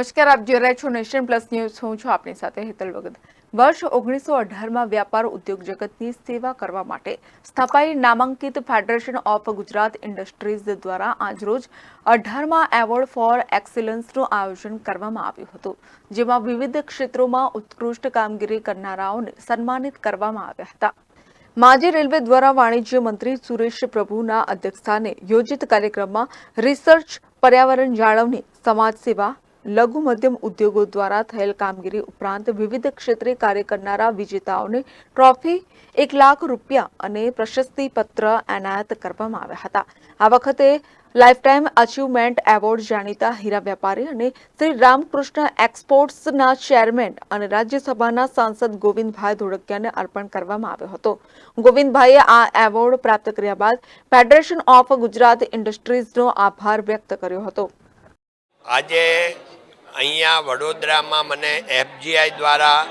નમસ્કાર, આપ જોઈ રહ્યા છો નેશન પ્લસ ન્યૂઝ. હું છું આપની સાથે હેતલ વગત વર્ષ ઓગણીસો અઢારમાં વ્યાપાર ઉદ્યોગ જગતની સેવા કરવા માટે સ્થાપાઈ નામાંકિત ફેડરેશન ઓફ ગુજરાત ઇન્ડસ્ટ્રીઝ દ્વારા આજરોજ અઢારમાં એવોર્ડ ફોર એક્સેલન્સનું આયોજન કરવામાં આવ્યું હતું, જેમાં વિવિધ ક્ષેત્રોમાં ઉત્કૃષ્ટ કામગીરી કરનારાઓને સન્માનિત કરવામાં આવ્યા હતા. માજી રેલવે દ્વારા વાણિજ્ય મંત્રી સુરેશ પ્રભુના અધ્યક્ષસ્થાને યોજિત કાર્યક્રમમાં રિસર્ચ, પર્યાવરણ જાળવણી સમાજ લઘુ મધ્યમ ઉદ્યોગો દ્વારા થયેલ કામગીરી ઉપરાંત વિવિધ ક્ષેત્રે કાર્ય કરનારા વિજેતાઓને ટ્રોફી એક લાખ રૂપિયા અને પ્રશસ્તિ પત્ર એનાયત કરવામાં આવ્યા હતા. આ વખતે લાઇફટાઇમ અચીવમેન્ટ એવોર્ડ જાણીતા હીરા વેપારી અને શ્રી રામકૃષ્ણ એક્સપોર્ટ્સના ચેરમેન અને રાજ્યસભાના સાંસદ ગોવિંદભાઈ ધોળકિયાને અર્પણ કરવામાં આવ્યો હતો. ગોવિંદભાઈએ આ એવોર્ડ પ્રાપ્ત કર્યા બાદ ફેડરેશન ઓફ ગુજરાત ઇન્ડસ્ટ્રીઝનો આભાર વ્યક્ત કર્યો હતો. આજે અહીંયા વડોદરામાં મને એફજીઆઈ દ્વારા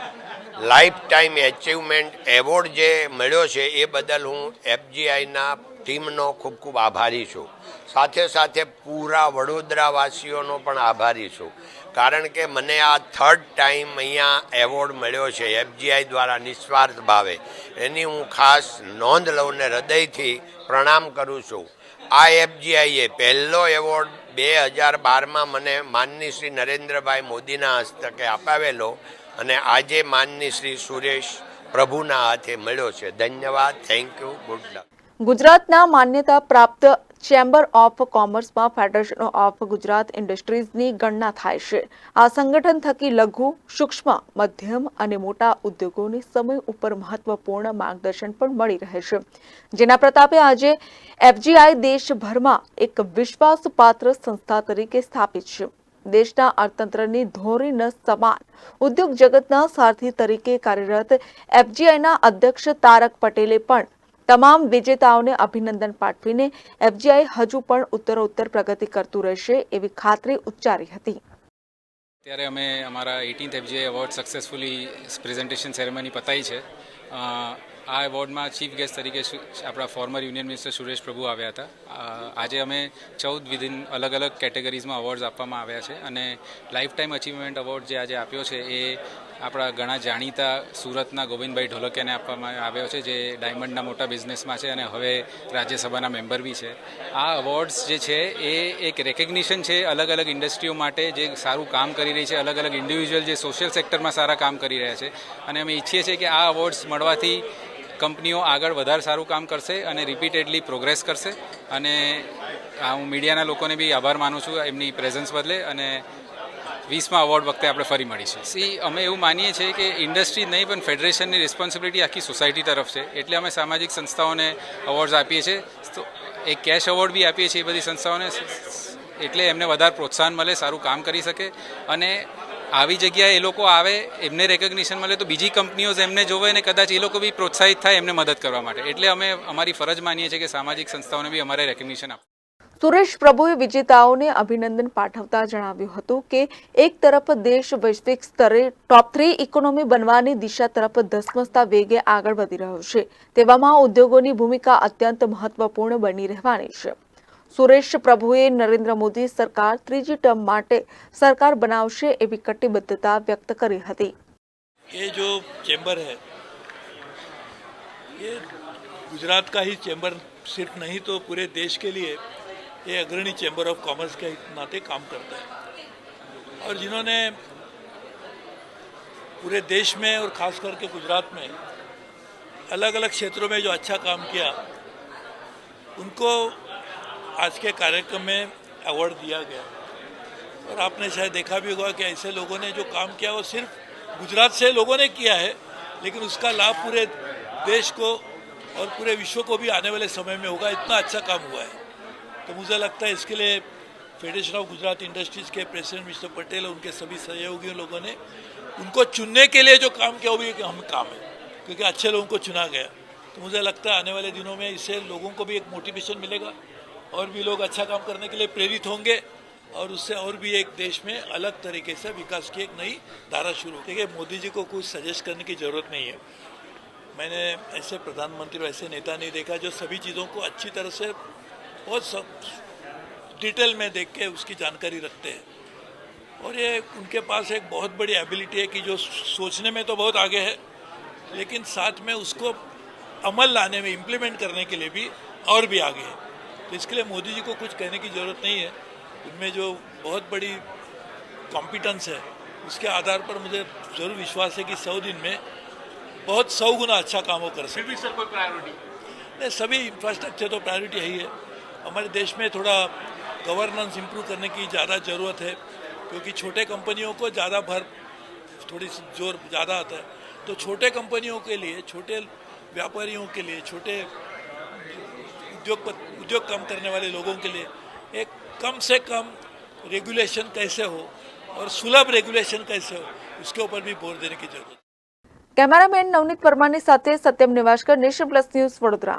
લાઈફ ટાઈમ એચિવમેન્ટ એવોર્ડ જે મળ્યો છે, એ બદલ હું એફજીઆઈના ટીમનો ખૂબ ખૂબ આભારી છું. સાથે સાથે પૂરા વડોદરાવાસીઓનો પણ આભારી છું. કારણ કે મને આ થર્ડ ટાઈમ અહીંયા એવોર્ડ મળ્યો છે એફજીઆઈ દ્વારા નિસ્વાર્થ ભાવે. એની હું ખાસ નોંધ લઉં ને હૃદયથી પ્રણામ કરું છું. આ એફજીઆઈએ પહેલો એવોર્ડ બે હજાર બારમાં મને માનની શ્રી નરેન્દ્રભાઈ મોદીના હસ્તકે અપાવેલો અને આજે માનની શ્રી સુરેશ પ્રભુના હાથે મળ્યો છે. ધન્યવાદ. થેન્ક યુ ગુડ લક ગુજરાતના માન્યતા પ્રાપ્ત ચેમ્બર ઓફ કોમર્સમાં ફેડરેશન ઓફ ગુજરાત ઇન્ડસ્ટ્રીઝની ગણના થાય છે. આ સંગઠન થકી લઘુ, સૂક્ષ્મ, મધ્યમ અને મોટા ઉદ્યોગોને સમય ઉપર મહત્વપૂર્ણ માર્ગદર્શન પણ મળી રહે છે. જેના પ્રતાપે આજે એફજીઆઈ દેશભરમાં એક વિશ્વાસપાત્ર સંસ્થા તરીકે સ્થાપિત છે. દેશના અર્થતંત્રની ધોરીણ સમાન ઉદ્યોગ જગતના સારથી તરીકે કાર્યરત એફજીઆઈના અધ્યક્ષ તારક પટેલે પણ તમામ વિજેતાઓને અભિનંદન પાઠવીને એફજીઆઈ હજુ પણ ઉત્તરોત્તર પ્રગતિ કરતું રહેશે એવી ખાતરી ઉચ્ચારી હતી. અત્યારે અમે અમારા eighteenth FGI award successfully presentation ceremony પતાઈ છે. આ એવોર્ડમાં ચીફ ગેસ્ટ તરીકે આપણા former union minister Suresh Prabhu આવ્યા હતા. આજે અમે ચૌદ વિધિન અલગ અલગ કેટેગરીઝમાં અવોર્ડ્સ આપવામાં આવ્યા છે અને લાઈફ ટાઈમ અચીવમેન્ટ અવોર્ડ જે આજે આપ્યો છે એ આપણા ઘણા જાણીતા સુરતના ગોવિંદભાઈ ઢોલકિયાને આપવામાં આવ્યો છે, જે ડાયમંડના મોટા બિઝનેસમાં છે અને હવે રાજ્યસભાના મેમ્બર બી છે. આ અવોર્ડ્સ જે છે, એ એક રેકગ્નિશન છે અલગ અલગ ઇન્ડસ્ટ્રીઓ માટે જે સારું કામ કરી રહી છે, અલગ અલગ ઇન્ડિવિજ્યુઅલ જે સોશિયલ સેક્ટરમાં સારા કામ કરી રહ્યા છે. અને અમે ઈચ્છીએ છીએ કે આ અવોર્ડ્સ મળવાથી કંપનીઓ આગળ વધારે સારું કામ કરશે અને રિપીટેડલી પ્રોગ્રેસ કરશે. અને હું મીડિયાના લોકોને બી આભાર માનું છું, એમની પ્રેઝન્સ બદલે. અને વીસમાં અવોર્ડ વખતે આપણે ફરી મળીશું. સી અમે એવું માનીએ છીએ કે ઇન્ડસ્ટ્રી નહીં, પણ ફેડરેશનની રિસ્પોન્સિબિલિટી આખી સોસાયટી તરફ છે. એટલે અમે સામાજિક સંસ્થાઓને અવોર્ડ્સ આપીએ છીએ. તો એક કેશ અવોર્ડ બી આપીએ છીએ એ બધી સંસ્થાઓને. એટલે એમને વધારે પ્રોત્સાહન મળે, સારું કામ કરી શકે. અને આવી જગ્યાએ એ લોકો આવે, એમને રેકગ્નિશન મળે, તો બીજી કંપનીઓ એમને જોવે અને કદાચ એ લોકો બી પ્રોત્સાહિત થાય એમને મદદ કરવા માટે. એટલે અમે અમારી ફરજ માનીએ છીએ કે સામાજિક સંસ્થાઓને બી અમારે રેકગ્નિશન આપવું. સુરેશ પ્રભુએ વિજેતાઓને અભિનંદન પાઠવતા જણાવ્યું હતું કે એક તરફ દેશ વૈશ્વિક સ્તરે ટોપ થ્રી ઇકોનોમી બનવાની દિશા તરફ ધસમસતા વેગે આગળ વધી રહ્યો છે તેવામાં ઉદ્યોગોની ભૂમિકા અત્યંત મહત્વપૂર્ણ બની રહેવાની છે સુરેશ પ્રભુએ નરેન્દ્ર મોદી સરકાર ત્રીજી ટર્મ માટે સરકાર બનાવશે એવી કટિબદ્ધતા વ્યક્ત કરી હતી ये जो चैम्बर है ये गुजरात का ही चैम्बर सिर्फ नहीं तो पूरे देश के लिए ये अग्रणी चैम्बर ऑफ़ कॉमर्स के नाते काम करता है। और जिन्होंने पूरे देश में और ख़ास करके गुजरात में अलग अलग क्षेत्रों में जो अच्छा काम किया, उनको आज के कार्यक्रम में अवार्ड दिया गया। और आपने शायद देखा भी होगा कि ऐसे लोगों ने जो काम किया, वो सिर्फ़ गुजरात से लोगों ने किया है, लेकिन उसका लाभ पूरे देश को और पूरे विश्व को भी आने वाले समय में होगा। इतना अच्छा काम हुआ है। तो मुझे लगता है इसके लिए फेडरेशन ऑफ़ गुजरात इंडस्ट्रीज़ के प्रेसिडेंट मिस्टर पटेल और उनके सभी सहयोगियों लोगों ने उनको चुनने के लिए जो काम किया, वो भी अहम काम है, क्योंकि अच्छे लोगों को चुना गया तो मुझे लगता है आने वाले दिनों में इससे लोगों को भी एक मोटिवेशन मिलेगा और भी लोग अच्छा काम करने के लिए प्रेरित होंगे और उससे और भी एक देश में अलग तरीके से विकास की एक नई धारा शुरू। देखिए, मोदी जी को कुछ सजेस्ट करने की ज़रूरत नहीं है मैंने ऐसे प्रधानमंत्री और ऐसे नेता नहीं देखा जो सभी चीज़ों को अच्छी तरह से बहुत सब डिटेल में देख के उसकी जानकारी रखते हैं। और ये उनके पास एक बहुत बड़ी एबिलिटी है कि जो सोचने में तो बहुत आगे है लेकिन साथ में उसको अमल लाने में इम्प्लीमेंट करने के लिए भी और भी आगे है। तो इसके लिए मोदी जी को कुछ कहने की ज़रूरत नहीं है। उनमें जो बहुत बड़ी कॉम्पिटेंस है उसके आधार पर मुझे ज़रूर विश्वास है कि सौ दिन में बहुत सौ गुना अच्छा काम वो कर सकते सर कोई प्रायोरिटी नहीं सभी इंफ्रास्ट्रक्चर तो प्रायोरिटी है ही है। हमारे देश में थोड़ा गवर्नेंस इंप्रूव करने की ज़्यादा ज़रूरत है क्योंकि छोटे कंपनियों को ज़्यादा भर थोड़ी सी जोर ज़्यादा आता है तो छोटे कंपनियों के लिए छोटे व्यापारियों के लिए छोटे उद्योग उद्योग काम करने वाले लोगों के लिए एक कम से कम रेगुलेशन कैसे हो और सुलभ रेगुलेशन कैसे हो उसके ऊपर भी जोर देने की जरूरत है કેમેરામેન નવનીત પરમારની સાથે Satyam Nivaskar nation plus news Vadodara